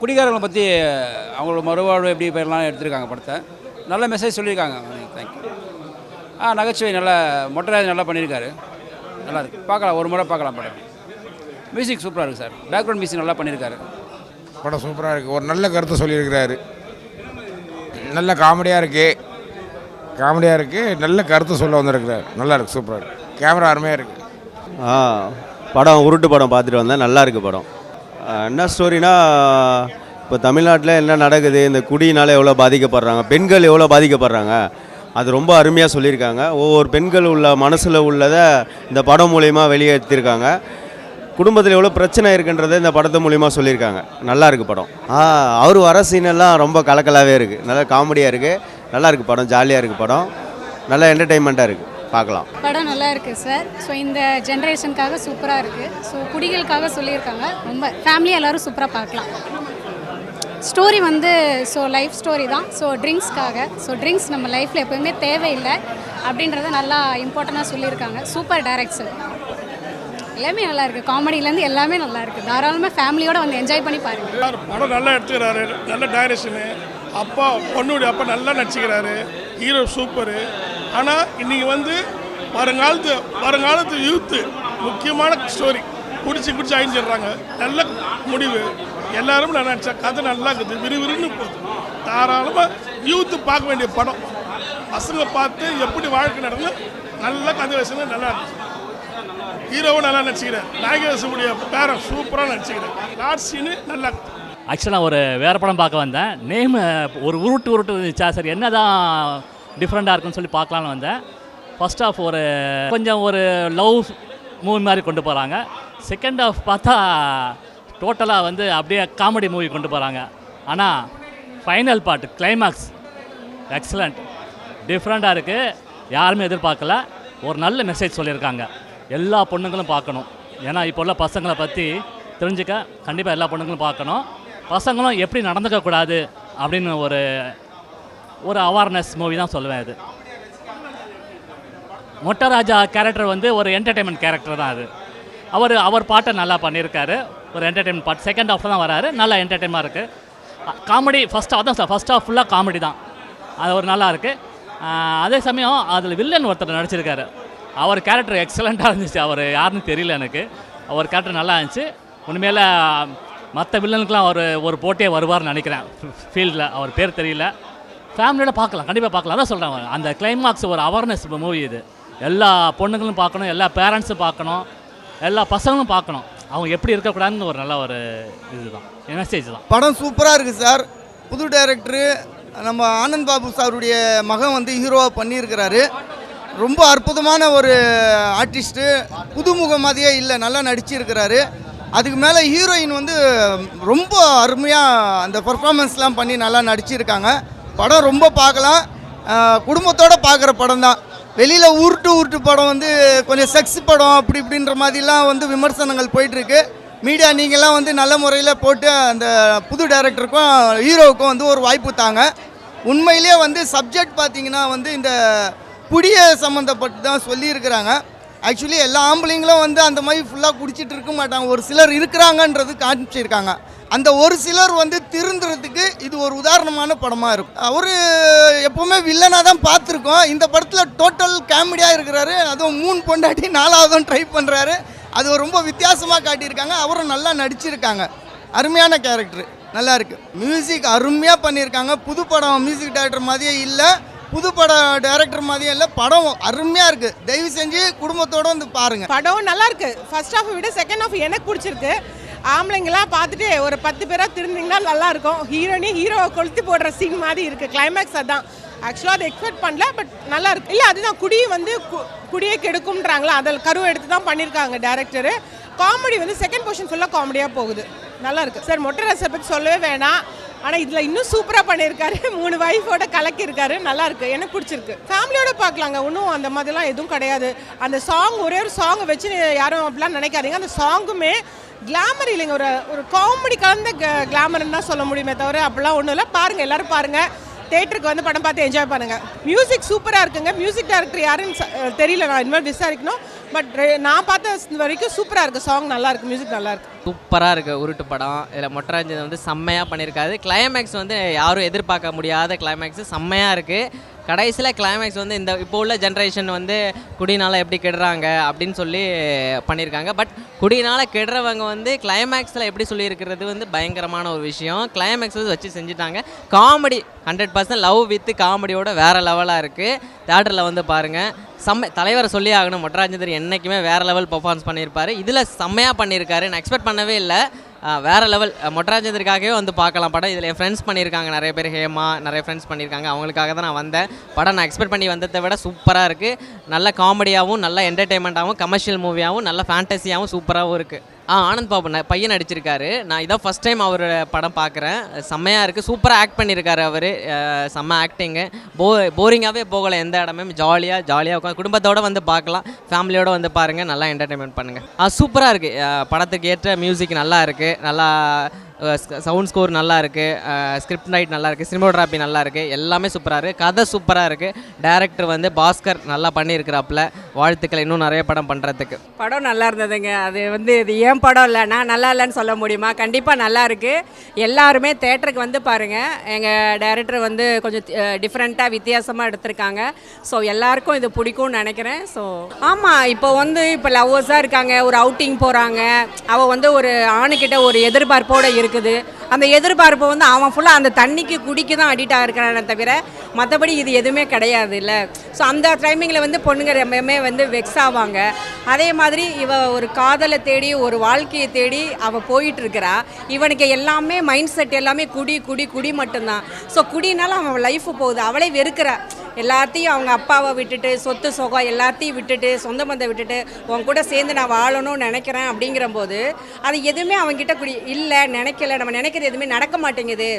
குடிகாரங்களை பற்றி அவங்களோட மறுவாழ்வு எப்படி பெறலாம் எடுத்திருக்காங்க படத்தை. நல்ல மெசேஜ் சொல்லியிருக்காங்க. தேங்க்யூ ஆ நகைச்சுவை நல்லா மொட்டராஜ் நல்லா பண்ணியிருக்காரு. நல்லா இருக்கு. பார்க்கலாம் ஒரு முறை பார்க்கலாம் படம். மியூசிக் சூப்பராக இருக்குது சார் பேக்ரவுண்ட் மியூசிக் நல்லா பண்ணியிருக்காரு. படம் சூப்பராக இருக்குது ஒரு நல்ல கருத்தை சொல்லியிருக்கிறாரு. நல்ல காமெடியாக இருக்குது காமெடியாக இருக்குது நல்ல கருத்தை சொல்ல வந்திருக்கிறார். நல்லா இருக்குது சூப்பராக இருக்குது கேமரா அருமையாக இருக்குது ஆ படம் உருட்டு படம் பார்த்துட்டு வந்தேன். நல்லா இருக்கு படம். என்ன ஸ்டோரினா இப்போ தமிழ்நாட்டில் என்ன நடக்குது? இந்த குடியினால் எவ்வளோ பாதிக்கப்படுறாங்க? பெண்கள் எவ்வளோ பாதிக்கப்படுறாங்க? அது ரொம்ப அருமையாக சொல்லியிருக்காங்க. ஒவ்வொரு பெண்கள் உள்ள மனசில் உள்ளதை இந்த படம் மூலயமா வெளியேற்றிருக்காங்க. குடும்பத்தில் எவ்வளோ பிரச்சனை இருக்குன்றதை இந்த படத்து மூலிமா சொல்லியிருக்காங்க. நல்லா இருக்குது படம். அவர் வர சீனெல்லாம் ரொம்ப கலக்கலாகவே இருக்குது நல்லா காமெடியாக இருக்குது நல்லா இருக்குது படம். ஜாலியாக இருக்குது படம். நல்லா என்டர்டெயின்மெண்ட்டாக இருக்குது பார்க்கலாம். படம் நல்லா இருக்கு சார். ஸோ இந்த ஜென்ரேஷனுக்காக சூப்பராக இருக்கு. ஸோ குடிகளுக்காக சொல்லியிருக்காங்க. ரொம்ப ஃபேமிலியாக எல்லாரும் சூப்பராக பார்க்கலாம். ஸ்டோரி வந்து ஸோ லைஃப் ஸ்டோரி தான். ஸோ ட்ரிங்க்ஸ்க்காக ஸோ ட்ரிங்க்ஸ் நம்ம லைஃப்பில் எப்போயுமே தேவையில்லை அப்படின்றத நல்லா இம்பார்ட்டண்ட்டாக சொல்லியிருக்காங்க. சூப்பர் டைரக்ஷன் எல்லாமே நல்லா இருக்குது காமெடியிலேருந்து எல்லாமே நல்லா இருக்குது தாராளமாக ஃபேமிலியோட வந்து என்ஜாய் பண்ணி பாருங்கள் படம் நல்லா எடுத்துக்கிறாரு. நல்ல டைரக்ஷனு அப்பா பொண்ணுடைய அப்பா நல்லா நடிச்சுக்கிறாரு. ஹீரோ சூப்பரு ஆனால் இன்னைக்கு வந்து வருங்காலத்து வருங்காலத்து யூத்து முக்கியமான ஸ்டோரி குடிச்சு குடிச்சு அழிஞ்சிடுறாங்க நல்ல முடிவு. எல்லாரும் நல்லா நினச்சா கதை நல்லா இருக்குது. விறுவிறுன்னு போகுது. தாராளமாக யூத்து பார்க்க வேண்டிய படம். பசங்க பார்த்து எப்படி வாழ்க்கை நடந்து நல்ல கதை வசனம் நல்லா இருந்துச்சு ஹீரோவும் நல்லா நடிச்சுக்கிறேன். நாயகரசனுடைய பேரன் சூப்பராக நடிச்சுக்கிறேன். லாஸ்ட் சீனு நல்லா ஆக்சுவலாக ஒரு வேறு படம் பார்க்க வந்தேன். நேம் ஒரு உருட்டு உருட்டு இருந்துச்சா? சரி என்ன தான் டிஃப்ரெண்ட்டாக இருக்குன்னு சொல்லி பார்க்கலான்னு வந்தேன். ஃபர்ஸ்ட் ஆஃப் ஒரு கொஞ்சம் ஒரு லவ் மூவி மாதிரி கொண்டு போகிறாங்க செகண்ட் ஆஃப் பார்த்தா டோட்டலாக வந்து அப்படியே காமெடி மூவி கொண்டு போகிறாங்க ஆனால் ஃபைனல் பார்ட் கிளைமாக்ஸ் எக்ஸலண்ட் டிஃப்ரெண்ட்டாக இருக்குது யாருமே எதிர்பார்க்கல. ஒரு நல்ல மெசேஜ் சொல்லியிருக்காங்க. எல்லா பொண்ணுங்களும் பார்க்கணும். ஏன்னா இப்போ உள்ள பசங்களை பற்றி தெரிஞ்சுக்க கண்டிப்பாக எல்லா பொண்ணுங்களும் பார்க்கணும். பசங்களும் எப்படி நடந்துக்கக்கூடாது அப்படின்னு ஒரு ஒரு அவேர்னஸ் மூவி தான் சொல்லுவேன் அது. மொட்டராஜா கேரக்டர் வந்து ஒரு என்டர்டைன்மெண்ட் கேரக்டர் தான் அது. அவர் அவர் பாட்டை நல்லா பண்ணியிருக்காரு. ஒரு என்டர்டைன்மெண்ட் பாட் செகண்ட் ஹாஃப் தான் வராரு. நல்லா என்டர்டைன்மாக இருக்குது காமெடி ஃபஸ்ட் தான் சார். ஃபஸ்ட் ஹாஃப் ஃபுல்லாக காமெடி தான். அது ஒரு நல்லா இருக்குது அதே சமயம் அதில் வில்லன் ஒருத்தர் நடிச்சிருக்காரு. அவர் கேரக்டர் எக்ஸலண்ட்டாக இருந்துச்சு. அவர் யாருன்னு தெரியல எனக்கு. அவர் கேரக்டர் நல்லா இருந்துச்சு. உண்மையில் மற்ற வில்லனுக்குலாம் அவர் ஒரு போட்டியே வருவார்னு நினைக்கிறேன். ஃபீல்டில் அவர் பேர் தெரியல. ஃபேமிலியோட பார்க்கலாம். கண்டிப்பாக பார்க்கலாம். அதான் சொல்கிறேன் அந்த கிளைமாக்ஸ் ஒரு அவேர்னஸ் மூவி இது. எல்லா பொண்ணுங்களும் பார்க்கணும் எல்லா பேரண்ட்ஸும் பார்க்கணும் எல்லா பசங்களும் பார்க்கணும். அவங்க எப்படி இருக்கக்கூடாதுன்னு ஒரு நல்ல ஒரு இதுதான். மெசேஜ் தான். படம் சூப்பராக இருக்குது சார். புது டைரக்டரு நம்ம ஆனந்த் பாபு சாருடைய மகன் வந்து ஹீரோவாக பண்ணியிருக்கிறாரு. ரொம்ப அற்புதமான ஒரு ஆர்டிஸ்ட்டு புதுமுகம் மாதிரியே இல்லை நல்லா நடிச்சிருக்கிறாரு. அதுக்கு மேலே ஹீரோயின் வந்து ரொம்ப அருமையாக அந்த பர்ஃபார்மன்ஸ்லாம் பண்ணி நல்லா நடிச்சிருக்காங்க. படம் ரொம்ப பார்க்கலாம். குடும்பத்தோடு பார்க்குற படம் தான். வெளியில் உருட்டு உருட்டு படம் வந்து கொஞ்சம் செக்ஸ் படம் அப்படி இப்படின்ற மாதிரிலாம் வந்து விமர்சனங்கள் போயிட்டுருக்கு. மீடியா நீங்கள்லாம் வந்து நல்ல முறையில் போட்டு அந்த புது டைரக்டருக்கும் ஹீரோவுக்கும் வந்து ஒரு வாய்ப்பு தாங்க. உண்மையிலேயே வந்து சப்ஜெக்ட் பார்த்தீங்கன்னா வந்து இந்த குடிய சம்மந்தப்பட்டு தான் சொல்லியிருக்கிறாங்க. ஆக்சுவலி எல்லா ஆம்பளைங்களும் வந்து அந்த மாதிரி ஃபுல்லாக குடிச்சிட்டு இருக்க மாட்டாங்க. ஒரு சிலர் இருக்கிறாங்கன்றது காமிச்சிருக்காங்க. அந்த ஒரு சிலர் வந்து திருந்துறதுக்கு இது ஒரு உதாரணமான படமாக இருக்கும். அவர் எப்போவுமே வில்லனாக தான் பார்த்துருக்கோம். இந்த படத்தில் டோட்டல் காமெடியாக இருக்கிறாரு. அதுவும் மூணு பொண்டாட்டி நாலாவதும் ட்ரை பண்ணுறாரு அது ரொம்ப வித்தியாசமாக காட்டியிருக்காங்க. அவரும் நல்லா நடிச்சிருக்காங்க. அருமையான கேரக்டர் நல்லா இருக்குது மியூசிக் அருமையாக பண்ணியிருக்காங்க. புது படம் மியூசிக் டைரக்டர் மாதிரியே இல்லை. புது பட டைரக்டர் மாதிரியே இல்லை படம் அருமையாக இருக்குது தயவு செஞ்சு குடும்பத்தோட வந்து பாருங்கள் படம் நல்லா இருக்கு. ஃபர்ஸ்ட் ஹாஃப் விட செகண்ட் ஹாஃப் எனக்கு பிடிச்சிருக்கு. ஆம்பளைங்களாம் பார்த்துட்டு ஒரு பத்து பேராக திருந்திங்கன்னா நல்லா இருக்கும். ஹீரோனி ஹீரோவை கொளுத்தி போடுற சீன் மாதிரி இருக்கு. கிளைமேக்ஸ் அதான். ஆக்சுவலாக அதை எக்ஸ்பெக்ட் பண்ணல பட் நல்லா இருக்கு. இல்லை அதுதான் குடி வந்து கு- குடியை கெடுக்கும்ன்றாங்களா? அதில் கருவை எடுத்து தான் பண்ணியிருக்காங்க டேரக்டரு காமெடி வந்து செகண்ட் போர்ஷன் ஃபுல்லாக காமெடியாக போகுது. நல்லா இருக்கு. சார் மொட்டரசை பற்றி சொல்லவே வேணாம். ஆனால் இதில் இன்னும் சூப்பராக பண்ணியிருக்காரு மூணு வைஃபோட கலக்கியிருக்காரு. நல்லா இருக்கு எனக்கு பிடிச்சிருக்கு. ஃபேமிலியோட பார்க்கலாங்க. ஒன்றும் அந்த மாதிரிலாம் எதுவும் கிடையாது. அந்த சாங் ஒரே ஒரு சாங்கை வச்சு யாரும் அப்படிலாம் நினைக்காதீங்க. அந்த சாங்குமே கிளாமர் இல்லைங்க. ஒரு ஒரு காமெடி கலந்த கிளாமர்னு தான் சொல்ல முடியுமே தவிர அப்படிலாம் ஒன்றும் இல்லை. பாருங்கள் எல்லாரும் பாருங்கள் தேட்டருக்கு வந்து படம் பார்த்து என்ஜாய் பண்ணுங்கள் மியூசிக் சூப்பராக இருக்குங்க. மியூசிக் டைரக்டர் யாருன்னு தெரியல. நான் இனிமேல் விசாரிக்கணும். பட் நான் பார்த்த வரைக்கும் சூப்பராக இருக்குது சாங் நல்லா மியூசிக் நல்லா சூப்பராக இருக்குது உருட்டு படம். இதில் மொட்டராஜன் வந்து செம்மையாக பண்ணியிருக்காரு. கிளைமேக்ஸ் வந்து யாரும் எதிர்பார்க்க முடியாத கிளைமேக்ஸ் செம்மையாக இருக்குது கடைசியில் கிளைமேக்ஸ் வந்து இந்த இப்போ உள்ள ஜென்ரேஷன் வந்து குடினால் எப்படி கெடுறாங்க அப்படின்னு சொல்லி பண்ணியிருக்காங்க. பட் குடினால் கெடுறவங்க வந்து கிளைமேக்ஸில் எப்படி சொல்லியிருக்கிறது வந்து பயங்கரமான ஒரு விஷயம். கிளைமேக்ஸ் வச்சு செஞ்சுட்டாங்க. Comedy hundred percent love with காமெடியோட வேறு லெவலாக இருக்குது தேட்டரில் வந்து பாருங்கள் செம்ம தலைவரை சொல்லி ஆகணும். மொட்டராஜேந்தர் என்றைக்குமே வேறு லெவல் பர்ஃபார்மன்ஸ் பண்ணியிருப்பார். இதில் செம்மையாக பண்ணியிருக்காரு. நான் எக்ஸ்பெக்ட் பண்ணவே இல்லை. வேறு லெவல் மொட்டராஜேந்திரக்காகவே வந்து பார்க்கலாம் படம். இதில் என் ஃப்ரெண்ட்ஸ் பண்ணியிருக்காங்க. நிறைய பேர் ஹேமா நிறைய ஃப்ரெண்ட்ஸ் பண்ணியிருக்காங்க. அவங்களுக்காக தான் நான் வந்தேன். படம் நான் எக்ஸ்பெக்ட் பண்ணி வந்ததை விட சூப்பராக இருக்குது நல்ல காமெடியாகவும் நல்ல என்டர்டெயின்மெண்ட்டாகவும் கமர்ஷியல் மூவியாகவும் நல்ல ஃபேண்டஸியாகவும் சூப்பராகவும் இருக்குது ஆ ஆனந்த் பாபு ந- பையன் நடிச்சிருக்காரு. நான் இதான் ஃபஸ்ட் டைம் அவர் படம் பார்க்குறேன் செம்மையாக இருக்குது சூப்பராக ஆக்ட் பண்ணியிருக்காரு அவர். செம்ம ஆக்டிங்கு போ போரிங்காகவே போகலை எந்த இடமே ஜாலியாக ஜாலியாக உட்காந்து குடும்பத்தோடு வந்து பார்க்கலாம் ஃபேமிலியோடு வந்து பாருங்கள் நல்லா என்டர்டைன்மெண்ட் பண்ணுங்கள் ஆ சூப்பராக இருக்குது படத்துக்கு ஏற்ற மியூசிக் நல்லா இருக்குது நல்லா சவுண்ட் ஸ்கோர் நல்லா இருக்குது ஸ்கிரிப்ட் ரைட் நல்லா இருக்குது சினிமோகிராஃபி நல்லா இருக்குது எல்லாமே சூப்பராக இருக்குது கதை சூப்பராக இருக்குது டேரக்டர் வந்து பாஸ்கர் நல்லா பண்ணியிருக்கிறாப்புல வாழ்த்துக்கள் இன்னும் நிறைய படம் பண்ணுறதுக்கு படம் நல்லா இருந்ததுங்க. அது வந்து இது ஏன் படம் இல்லை நான் நல்லா இல்லைன்னு சொல்ல முடியுமா? கண்டிப்பாக நல்லா இருக்குது எல்லாருமே தேட்டருக்கு வந்து பாருங்கள் எங்கள் டேரக்டர் வந்து கொஞ்சம் டிஃப்ரெண்ட்டாக வித்தியாசமாக எடுத்திருக்காங்க. ஸோ எல்லாருக்கும் இது பிடிக்கும்னு நினைக்கிறேன். ஸோ ஆமாம் இப்போ வந்து இப்போ லவ்வர்ஸாக இருக்காங்க. ஒரு அவுட்டிங் போகிறாங்க அவள் வந்து ஒரு ஆணுக்கிட்ட ஒரு எதிர்பார்ப்போடு இருக்குது. அந்த எதிர்பார்ப்பு வந்து அவன் ஃபுல்லாக அந்த தண்ணிக்கு குடிக்க தான் அடிக்ட் ஆகிருக்கிறானே தவிர மற்றபடி இது எதுவுமே கிடையாது இல்லை. ஸோ அந்த டைமிங்கில் வந்து பொண்ணுங்க ரொம்பவுமே வந்து வெக்ஸ் ஆவாங்க. அதே மாதிரி இவ ஒரு காதலை தேடி ஒரு வாழ்க்கையை தேடி அவள் போயிட்டு இருக்கிறா இவனுக்கு எல்லாமே மைண்ட் செட் எல்லாமே குடி குடி குடி மட்டும்தான். ஸோ குடினால அவன் லைஃப் போகுது. அவளே வெறுக்கிறா. எல்லாத்தையும் அவங்க அப்பாவை விட்டுட்டு சொத்து சுகம் எல்லாத்தையும் விட்டுட்டு சொந்த பந்தம் விட்டுட்டு உன் கூட சேர்ந்து நான் வாழணும்னு நினைக்கிறேன் அப்படிங்கிற போது அது எதுவுமே அவங்ககிட்ட குடி இல்லை நினைக்கல நம்ம நினைக்கிறது எதுவுமே நடக்க மாட்டேங்குது.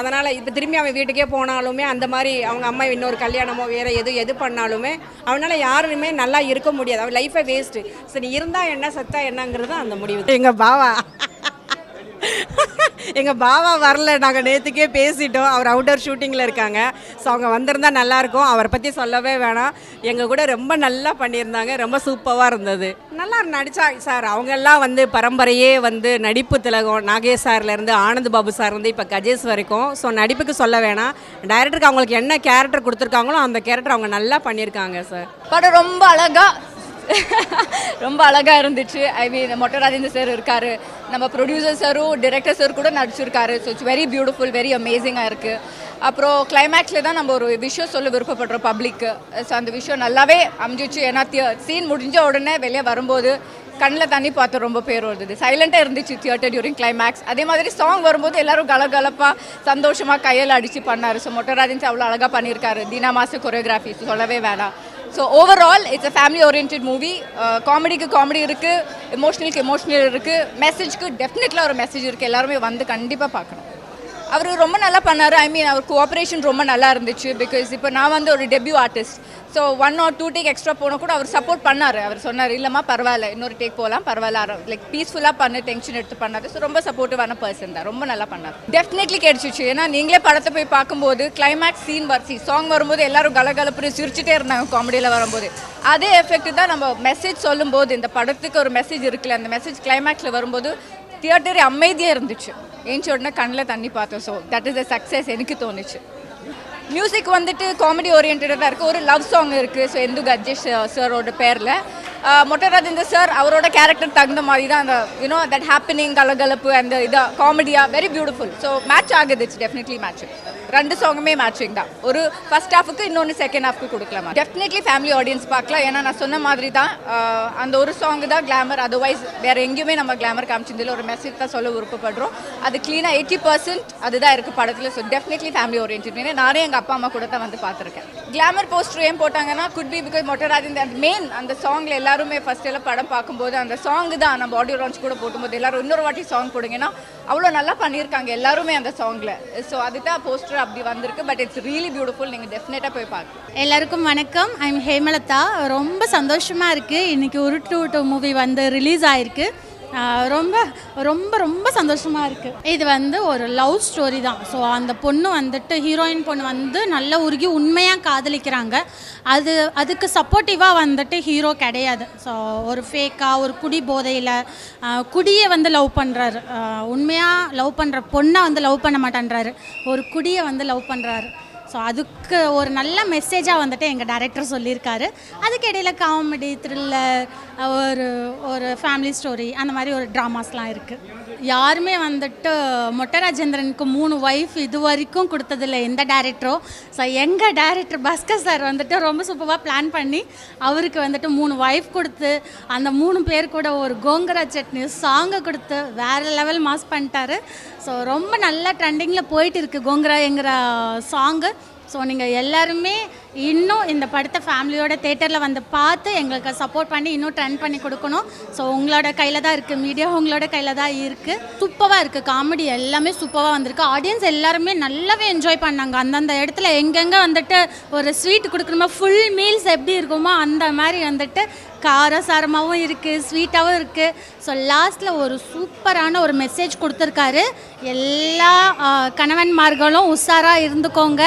அதனால் இப்போ திரும்பி அவன் வீட்டுக்கே போனாலுமே அந்த மாதிரி அவங்க அம்மா இன்னொரு கல்யாணமோ வேறு எது எது பண்ணாலுமே அவனால் யாருமே நல்லா இருக்க முடியாது. அவன் லைஃபே வேஸ்ட்டு சரி இருந்தால் என்ன செத்தா என்னங்கிறது அந்த முடிவு. எங்கள் பாவா. எங்கள் பாவா வரல. நாங்கள் நேற்றுக்கே பேசிட்டோம். அவர் அவுட்டர் ஷூட்டிங்கில் இருக்காங்க. ஸோ அவங்க வந்திருந்தா நல்லாயிருக்கும் அவரை பற்றி சொல்லவே வேணாம். எங்கள் கூட ரொம்ப நல்லா பண்ணியிருந்தாங்க. ரொம்ப சூப்பராக இருந்தது. நல்லா நடித்தா சார் அவங்கெல்லாம் வந்து பரம்பரையே வந்து நடிப்பு திலகம் நாகேஷ் சார்லேருந்து ஆனந்த் பாபு சார் இருந்து இப்போ கஜேஷ் வரைக்கும். ஸோ நடிப்புக்கு சொல்ல வேணாம். டைரக்டருக்கு அவங்களுக்கு என்ன கேரக்டர் கொடுத்துருக்காங்களோ அந்த கேரக்டர் அவங்க நல்லா பண்ணியிருக்காங்க சார். படம் ரொம்ப அழகா ரொம்ப அழகா இருந்துச்சு. ஐ மீன் மொட்டை ராஜேந்திர சார் இருக்காரு. நம்ம ப்ரொடியூசர் சாரும் டிரெக்டர் சார் கூட நடிச்சிருக்காரு. So it's very beautiful very அமேசிங்காக இருக்குது அப்புறம் கிளைமேக்ஸில் தான் நம்ம ஒரு விஷயம் சொல்ல விருப்பப்படுறோம் பப்ளிக்கு ஸோ அந்த விஷயம் நல்லாவே அமைஞ்சிச்சு. ஏன்னா சீன் முடிஞ்ச உடனே வெளியே வரும்போது கண்ணில் தண்ணி பார்த்து ரொம்ப பேர் வருது. சைலண்ட்டாக இருந்துச்சு தியேட்டர் டியூரிங் கிளைமேக்ஸ் அதே மாதிரி சாங் வரும்போது எல்லாரும் கலகலப்பாக சந்தோஷமாக கையில் அடித்து பண்ணார். ஸோ மொட்டராஜன் அவ்வளோ அழகாக பண்ணியிருக்காரு. தீனா மாசு கொரியோகிராஃபி சொல்லவே வேணாம். So overall it's a family orient movie காமெடிக்கு comedy இருக்குது எமோஷனலுக்கு எமோஷனல் இருக்குது மெசேஜ்க்கு டெஃபினெட்லாம் ஒரு மெசேஜ் இருக்குது எல்லாருமே வந்து கண்டிப்பாக பார்க்கணும். அவர் ரொம்ப நல்லா பண்ணார். ஐ மீன் அவர் கோஆப்ரேஷன் ரொம்ப நல்லா இருந்துச்சு. பிகாஸ் இப்போ நான் வந்து ஒரு debut artist so one or two take extra போனால் கூட அவர் சப்போர்ட் பண்ணார். அவர் சொன்னார் இல்லைம்மா பரவாயில்ல. இன்னொரு டேக் போகலாம் பரவாயில்ல. லைக் பீஸ்ஃபுல்லாக பண்ணு டென்ஷன் எடுத்து பண்ணார் ஸோ ரொம்ப சப்போர்ட்டிவான பர்சன் தான். ரொம்ப நல்லா பண்ணார். டெஃபினெட்லி கிடைச்சிச்சு. ஏன்னா நீங்களே படத்தை போய் பார்க்கும்போது கிளைமேக்ஸ் சீன் வரிசி சாங் வரும்போது எல்லாரும் கலகலப்பு சிரிச்சுட்டே இருந்தாங்க காமெடியில் வரும்போது. அதே எஃபெக்ட் தான் நம்ம மெசேஜ் சொல்லும்போது இந்த படத்துக்கு ஒரு மெசேஜ் இருக்குல்ல அந்த மெசேஜ் கிளைமேக்ஸில் வரும்போது தியேட்டர் அமைதியாக இருந்துச்சு. ஏஞ்சி உடனே கண்ணில் தண்ணி பார்த்தோம். So that is the success எனக்கு தோணுச்சு. மியூசிக் வந்துட்டு காமெடி ஓரியன்டாக இருக்குது ஒரு லவ் சாங் இருக்குது ஸோ இந்து கஜேஷ் சாரோட பேரில். மொட்டராஜேந்தர் சார் அவரோட கேரக்டர் தகுந்த மாதிரி தான் அந்த யூனோ தட் ஹாப்பனிங் கலகலப்பு அந்த இதாக காமெடியாக வெரி பியூட்டிஃபுல் ஸோ மேட்ச் ஆகுது. இட்ஸ் டெஃபினெட்லி மேட்ச் ரெண்டு சாங்குமே மேட்சிங் தான். ஒரு ஃபர்ஸ்ட் ஹாஃபுக்கு இன்னொன்று செகண்ட் ஹாஃப்க்கு கொடுக்கலாம். டெஃபினெட்லி ஃபேமிலி ஆடியன்ஸ் பார்க்கலாம். ஏன்னா நான் சொன்ன மாதிரி தான் அந்த ஒரு சாங் தான் கிளாமர் அதர்வைஸ் வேறு எங்கேயுமே நம்ம கிளாமர் காமிச்சதில் ஒரு மெசேஜ் தான் சொல்ல விருப்பப்படுறோம். அது க்ளீனாக எயிட்டி பர்சன்ட் அதுதான் இருக்குது படத்தில். ஸோ டெஃபினெட்லி ஃபேமிலி ஓரியன்ட் நானே எங்கள் அப்பா அம்மா கூட தான் வந்து பார்த்துருக்கேன். கிளாமர் போஸ்டர் ஏன் போட்டாங்கன்னா குட் பி பிகாஸ் மொட்டராஜன் அந்த மெயின் அந்த சாங்கில் எல்லாருமே ஃபஸ்ட் எல்லாம் படம் பார்க்கும்போது அந்த சாங் தான் நம்ம ஆடியோ லான்ச் கூட போட்டும்போது எல்லாரும் இன்னொரு வாட்டி சாங் போடுங்கன்னா அவ்வளோ நல்லா பண்ணியிருக்காங்க எல்லாருமே அந்த சாங்கில் ஸோ அதுதான் போஸ்டர் அப்படி வந்திருக்கு. பட் இட்ஸ் ரியலி பியூட்டிஃபுல் நீங்கள் டெஃபினட்டாக போய் பார்க்க எல்லாருக்கும் வணக்கம். ஐம் ஹேமலதா. ரொம்ப சந்தோஷமாக இருக்குது இன்றைக்கி உருட்டு விட்டு மூவி வந்து ரிலீஸ் ஆயிருக்கு. ரொம்ப ரொம்ப ரொம்ப சந்தோஷமாக இருக்குது இது வந்து ஒரு லவ் ஸ்டோரி தான். ஸோ அந்த பொண்ணு வந்துட்டு ஹீரோயின் பொண்ணு வந்து நல்ல உருகி உண்மையாக காதலிக்கிறாங்க. அது அதுக்கு சப்போர்ட்டிவாக வந்துட்டு ஹீரோ கிடையாது. ஸோ ஒரு ஃபேக்காக ஒரு குடி போதையில் குடியை வந்து லவ் பண்ணுறாரு உண்மையாக லவ் பண்ணுற பொண்ணை வந்து லவ் பண்ண மாட்டேன்றாரு. ஒரு குடியை வந்து லவ் பண்ணுறாரு ஸோ அதுக்கு ஒரு நல்ல மெசேஜாக வந்துட்டு எங்கள் டைரக்டர் சொல்லியிருக்காரு. அதுக்கு இடையில காமெடி த்ரில்லர் ஒரு ஒரு ஃபேமிலி ஸ்டோரி அந்த மாதிரி ஒரு ட்ராமாஸ்லாம் இருக்குது யாருமே வந்துட்டு மொட்ட ராஜேந்திரனுக்கு மூணு ஒய்ஃப் இது வரைக்கும் கொடுத்ததில்ல எந்த டேரக்டரோ ஸோ எங்கள் டேரக்டர் பாஸ்கர் சார் வந்துட்டு ரொம்ப சூப்பராக பிளான் பண்ணி அவருக்கு வந்துட்டு மூணு ஒய்ஃப் கொடுத்து அந்த மூணு பேர் கூட ஒரு கோங்கரா சட்னி சாங்கை கொடுத்து வேறு லெவல் மாஸ் பண்ணிட்டாரு. ஸோ ரொம்ப நல்லா ட்ரெண்டிங்கில் போயிட்டு இருக்குது கோங்கராங்கிற சாங்கு ஸோ நீங்கள் எல்லாருமே இன்னும் இந்த படத்தை ஃபேமிலியோட தேட்டரில் வந்து பார்த்து எங்களுக்கு சப்போர்ட் பண்ணி இன்னும் ட்ரெண்ட் பண்ணி கொடுக்கணும். ஸோ உங்களோட கையில் தான் இருக்குது மீடியா உங்களோட கையில் தான் இருக்குது சூப்பராக இருக்குது காமெடி எல்லாமே சூப்பராக வந்திருக்கு. ஆடியன்ஸ் எல்லாருமே நல்லாவே என்ஜாய் பண்ணாங்க. அந்தந்த இடத்துல எங்கெங்கே வந்துட்டு ஒரு ஸ்வீட் கொடுக்கணுமோ ஃபுல் மீல்ஸ் எப்படி இருக்குமோ அந்த மாதிரி வந்துட்டு காரசாரமாகவும் இருக்குது ஸ்வீட்டாகவும் இருக்குது ஸோ லாஸ்ட்டில் ஒரு சூப்பரான ஒரு மெசேஜ் கொடுத்துருக்காரு. எல்லா கணவன்மார்களும் உஷாராக இருந்துக்கோங்க.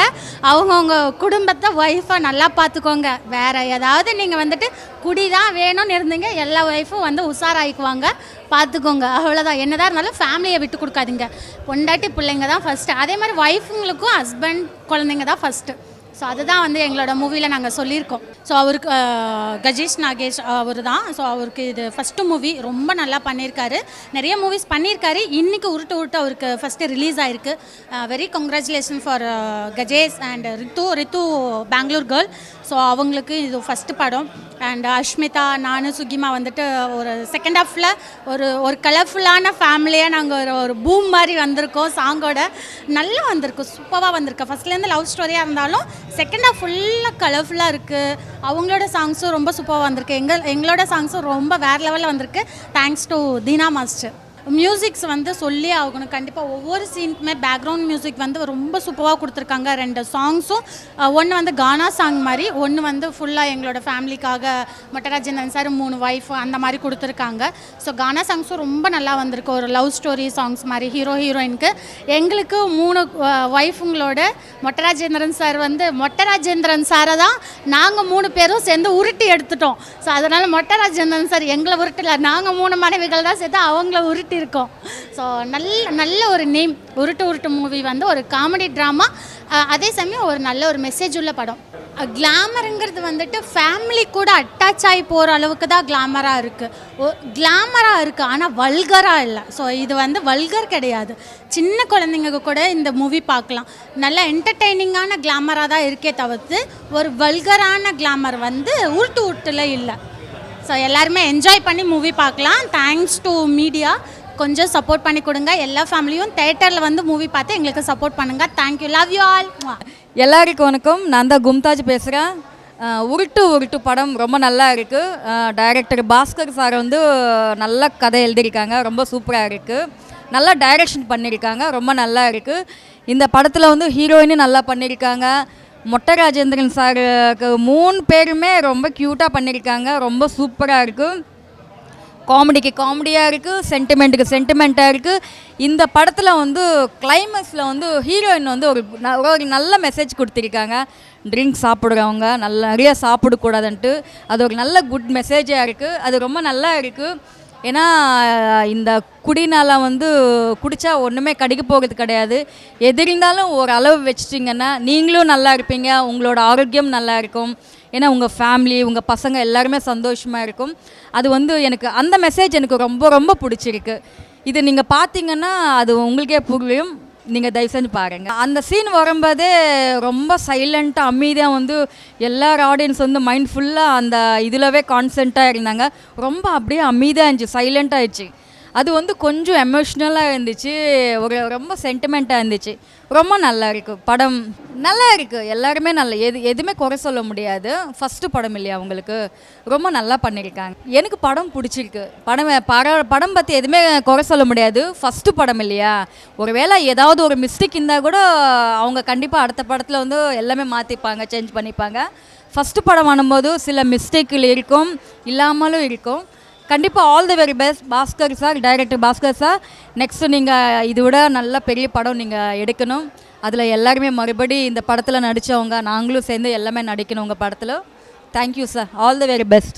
அவங்கவுங்க குடும்பத்தை ஒய்ஃபை நல்லா பார்த்துக்கோங்க. வேறு ஏதாவது நீங்கள் வந்துட்டு குடி தான் வேணும்னு இருந்தீங்க எல்லா ஒய்ஃபும் வந்து உஷாராயிக்குவாங்க. பார்த்துக்கோங்க. அவ்வளோதான் என்னதான் இருந்தாலும் ஃபேமிலியை விட்டு கொடுக்காதீங்க. பொண்டாட்டி பிள்ளைங்க தான் ஃபஸ்ட்டு அதே மாதிரி ஒய்ஃபுங்களுக்கும் ஹஸ்பண்ட் குழந்தைங்க தான் ஃபஸ்ட்டு ஸோ அதுதான் வந்து எங்களோட மூவியில் நாங்கள் சொல்லியிருக்கோம். ஸோ அவருக்கு கஜேஷ் நாகேஷ் அவர் தான் ஸோ அவருக்கு இது ஃபஸ்ட்டு மூவி ரொம்ப நல்லா பண்ணியிருக்காரு. நிறைய மூவிஸ் பண்ணியிருக்காரு. இன்றைக்கி உருட்டு உருட்டு அவருக்கு ஃபஸ்ட்டு ரிலீஸ் ஆயிருக்கு. Very congratulation for Gajesh and Rithu Rithu Bangalore girl so அவங்களுக்கு இது ஃபஸ்ட்டு படம். அண்ட் அஷ்மிதா நான் சுகிமா வந்துட்டு ஒரு செகண்ட் ஹாஃபில் ஒரு ஒரு கலர்ஃபுல்லான ஃபேமிலியாக நாங்கள் ஒரு ஒரு பூம் மாதிரி வந்திருக்கோம். சாங்கோட நல்லா வந்திருக்கோம் சூப்பராக வந்திருக்கு. ஃபஸ்ட்லேருந்து லவ் ஸ்டோரியாக இருந்தாலும் செகண்ட் ஹாஃப் ஃபுல்லாக கலர்ஃபுல்லாக இருக்குது அவங்களோட சாங்ஸும் ரொம்ப சூப்பராக வந்திருக்கு. எங்கள் எங்களோட சாங்ஸும் ரொம்ப வேறு லெவலில் வந்திருக்கு. Thanks to Dheena master musics வந்து சொல்லி ஆகணும். கண்டிப்பாக ஒவ்வொரு சீனுக்குமே பேக்ரவுண்ட் மியூசிக் வந்து ரொம்ப சூப்பராக கொடுத்துருக்காங்க. ரெண்டு சாங்ஸும் ஒன்று வந்து கானா சாங் மாதிரி ஒன்று வந்து ஃபுல்லாக எங்களோட ஃபேமிலிக்காக மொட்டராஜேந்திரன் சார் மூணு ஒய்ஃப் அந்த மாதிரி கொடுத்துருக்காங்க. ஸோ கானா சாங்ஸும் ரொம்ப நல்லா வந்திருக்கு. ஒரு லவ் ஸ்டோரி சாங்ஸ் மாதிரி ஹீரோ ஹீரோயினுக்கு எங்களுக்கு மூணு ஒய்ஃபுங்களோட மொட்டராஜேந்திரன் சார் வந்து மொட்டராஜேந்திரன் சாரை தான் நாங்கள் மூணு பேரும் சேர்ந்து உருட்டி எடுத்துட்டோம். ஸோ அதனால் மொட்டராஜேந்திரன் சார் எங்களை உருட்டல. நாங்கள் மூணு மனைவிகள் தான் சேர்த்து அவங்கள உருட்டி இருக்கோம். ஸோ நல்ல நல்ல ஒரு நேம் உருட்டு உருட்டு மூவி வந்து ஒரு காமெடி ட்ராமா அதே சமயம் ஒரு நல்ல ஒரு மெசேஜ் உள்ள படம். கிளாமருங்கிறது வந்துட்டு ஃபேமிலி கூட அட்டாச் ஆகி போகிற அளவுக்கு தான் கிளாமராக இருக்குது கிளாமராக இருக்குது ஆனால் வல்கராக இல்லை. ஸோ இது வந்து வல்கர் கிடையாது. சின்ன குழந்தைங்க கூட இந்த மூவி பார்க்கலாம். நல்ல என்டர்டெய்னிங்கான கிளாமராக தான் இருக்கே தவிர்த்து ஒரு வல்கரான கிளாமர் வந்து உருட்டு உருட்டில் இல்லை. ஸோ எல்லாருமே என்ஜாய் பண்ணி மூவி பார்க்கலாம். தேங்க்ஸ் டு மீடியா கொஞ்சம் சப்போர்ட் பண்ணி கொடுங்க. எல்லா ஃபேமிலியும் தேட்டரில் வந்து மூவி பார்த்து எங்களுக்கு சப்போர்ட் பண்ணுங்கள் தேங்க்யூ லவ் யூ ஆல் எல்லாருக்கும் வணக்கம். நான் தான் கும்தாஜ் பேசுகிறேன் உருட்டு உருட்டு படம் ரொம்ப நல்லா இருக்குது டைரக்டர் பாஸ்கர் சார் வந்து நல்ல கதை எழுதியிருக்காங்க. ரொம்ப சூப்பராக இருக்குது நல்லா டைரக்ஷன் பண்ணியிருக்காங்க. ரொம்ப நல்லா இருக்குது இந்த படத்தில் வந்து ஹீரோயினும் நல்லா பண்ணியிருக்காங்க. மொட்டை ராஜேந்திரன் சாருக்கு மூணு பேருமே ரொம்ப க்யூட்டாக பண்ணியிருக்காங்க. ரொம்ப சூப்பராக இருக்குது காமெடிக்கு காமெடியாக இருக்குது சென்டிமெண்ட்டுக்கு சென்டிமெண்ட்டாக இருக்குது இந்த படத்தில் வந்து கிளைமேக்ஸில் வந்து ஹீரோயின் வந்து ஒரு ஒரு நல்ல மெசேஜ் கொடுத்துருக்காங்க. ட்ரிங்க் சாப்பிட்றவங்க நல்ல நிறைய சாப்பிடக்கூடாதுன்ட்டு. அது ஒரு நல்ல குட் மெசேஜாக இருக்குது அது ரொம்ப நல்லா இருக்குது ஏன்னா இந்த குடினால வந்து குடித்தா ஒன்றுமே கடிக்க போகிறது கிடையாது. எது இருந்தாலும் ஒரு அளவு வச்சிட்டிங்கன்னா நீங்களும் நல்லா இருப்பீங்க உங்களோட ஆரோக்கியம் நல்லா இருக்கும். ஏன்னா உங்கள் ஃபேமிலி உங்கள் பசங்க எல்லாருமே சந்தோஷமாக இருக்கும். அது வந்து எனக்கு அந்த மெசேஜ் எனக்கு ரொம்ப ரொம்ப பிடிச்சிருக்கு. இது நீங்கள் பார்த்தீங்கன்னா அது உங்களுக்கே புரியும். நீங்கள் தயவு செஞ்சு பாருங்கள் அந்த சீன் வரும்போதே ரொம்ப சைலண்ட்டாக அமைதியாக வந்து எல்லார் ஆடியன்ஸ் வந்து மைண்ட் ஃபுல்லாக அந்த இதிலவே கான்சென்ட்டாக இருந்தாங்க. ரொம்ப அப்படியே அமைதியாக இருந்துச்சு சைலண்ட்டாக ஆயிடுச்சு. அது வந்து கொஞ்சம் எமோஷ்னலாக இருந்துச்சு. ஒரு ரொம்ப சென்டிமெண்ட்டாக இருந்துச்சு. ரொம்ப நல்லா இருக்குது படம் நல்லா இருக்குது எல்லாருமே நல்லா எது எதுவுமே குறை சொல்ல முடியாது. ஃபஸ்ட்டு படம் இல்லையா அவங்களுக்கு ரொம்ப நல்லா பண்ணியிருக்காங்க எனக்கு படம் பிடிச்சிருக்கு. படம் பட படம் பற்றி எதுவுமே குறை சொல்ல முடியாது. ஃபஸ்ட்டு படம் இல்லையா? ஒருவேளை ஏதாவது ஒரு மிஸ்டேக் இருந்தால் கூட அவங்க கண்டிப்பாக அடுத்த படத்தில் வந்து எல்லாமே மாற்றிப்பாங்க சேஞ்ச் பண்ணிப்பாங்க. ஃபஸ்ட்டு படம் பண்ணும்போது சில மிஸ்டேக்கில் இருக்கும். இல்லாமலும் இருக்கும். கண்டிப்பாக all the very best Bhaskar sir director Bhaskar sir next நீங்கள் இது விட நல்ல பெரிய படம் நீங்கள் எடுக்கணும். அதில் எல்லாருமே மறுபடி இந்த படத்தில் நடித்தவங்க நாங்களும் சேர்ந்து எல்லாமே நடிக்கணும் உங்கள் படத்தில். Thank you sir all the very best